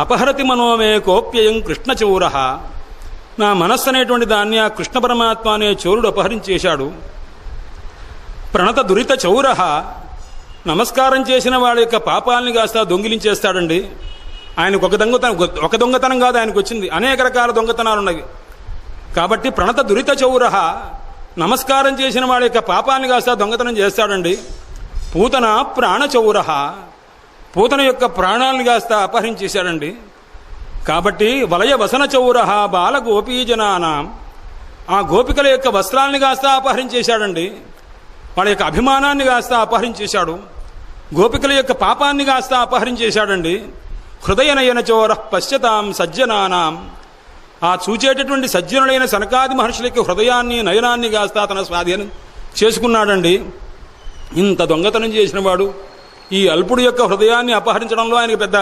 అపహరతి మనోమే కోప్యయం కృష్ణచౌర నా మనస్సు అనేటువంటి దాన్ని ఆ కృష్ణ పరమాత్మ అనే చోరుడు అపహరించేశాడు. ప్రణత దురిత చౌర నమస్కారం చేసిన వాడి యొక్క పాపాలని కాస్త దొంగిలించేస్తాడండి. ఆయనకు ఒక దొంగతనం ఒక దొంగతనం కాదు ఆయనకు వచ్చింది అనేక రకాల దొంగతనాలు ఉన్నాయి కాబట్టి ప్రణత దురిత చౌర నమస్కారం చేసిన వాడి యొక్క పాపాన్ని కాస్త దొంగతనం చేస్తాడండి. పూతన ప్రాణచౌర పూతన యొక్క ప్రాణాలను కాస్త అపహరించేశాడండి. కాబట్టి వలయ వసన చౌరహ బాల గోపీజనానాం ఆ గోపికల యొక్క వస్త్రాలని కాస్త అపహరించేశాడండి. వాళ్ళ యొక్క అభిమానాన్ని కాస్త అపహరించేశాడు. గోపికల యొక్క పాపాన్ని కాస్త అపహరించేశాడండి. హృదయనయన చోర పశ్చతాం సజ్జనానాం. ఆ చూచేటటువంటి సజ్జనులైన సనకాది మహర్షులకి హృదయాన్ని నయనాన్ని కాస్త తన స్వాధీనం చేసుకున్నాడండి. ఇంత దొంగతనం చేసిన వాడు ఈ అల్పుడి యొక్క హృదయాన్ని అపహరించడంలో ఆయనకు పెద్ద